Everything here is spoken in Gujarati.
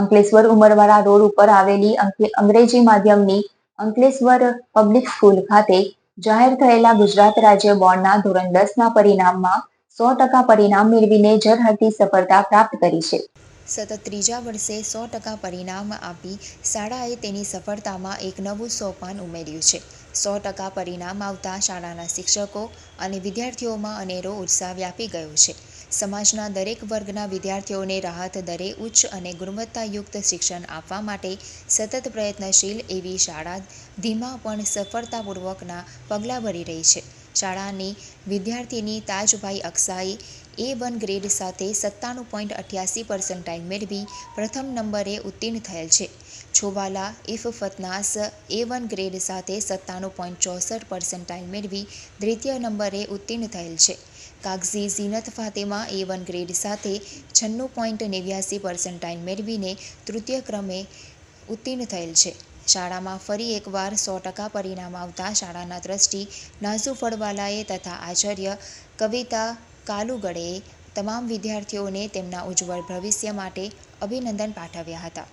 અંકલેશ્વર ઉમરવાડા રોડ ઉપર આવેલી અંગ્રેજી માધ્યમની અંકલેશ્વર પબ્લિક સ્કૂલ ખાતે જાહેર થયેલા ગુજરાત રાજ્ય બોર્ડના ધોરણ દસના પરિણામમાં સો ટકા પરિણામ મેળવીને જરહતી સફળતા પ્રાપ્ત કરી છે. સતત ત્રીજા વર્ષે સો ટકા પરિણામ આપી શાળાએ તેની સફળતામાં એક નવું સોપાન ઉમેર્યું છે. સો ટકા પરિણામ આવતા શાળાના શિક્ષકો અને વિદ્યાર્થીઓમાં અનેરો ઉત્સાહ વ્યાપી ગયો છે. સમાજના દરેક વર્ગના વિદ્યાર્થીઓને રાહત દરે ઉચ્ચ અને ગુણવત્તાયુક્ત શિક્ષણ આપવા માટે સતત પ્રયત્નશીલ એવી શાળા ધીમા પણ સફળતાપૂર્વકના પગલાં ભરી રહી છે. શાળાની વિદ્યાર્થીની તાજભાઈ અક્ષાએ એ વન ગ્રેડ સાથે સત્તાણું પોઈન્ટ અઠ્યાસી પર્સન્ટાઇલ મેળવી પ્રથમ નંબરે ઉત્તીર્ણ થયેલ છે. છોવાલા ઇફ ફતનાસ એ વન ગ્રેડ સાથે સત્તાણું પોઈન્ટ ચોસઠ પર્સન્ટાઇલ મેળવી દ્વિતીય નંબરે ઉત્તીર્ણ થયેલ છે. કાગઝી ઝીનત ફાતેમા એ વન ગ્રેડ સાથે છન્નું પોઈન્ટ નેવ્યાસી પર્સન્ટાઇલ મેળવીને તૃતીય ક્રમે ઉત્તીર્ણ થયેલ છે. શાળામાં ફરી એકવાર સો ટકા પરિણામ આવતા શાળાના ટ્રસ્ટી નાઝુ ફળવાલાએ તથા આચાર્ય કવિતા કાલુગડેએ તમામ વિદ્યાર્થીઓને તેમના ઉજ્જવળ ભવિષ્ય માટે અભિનંદન પાઠવ્યા હતા.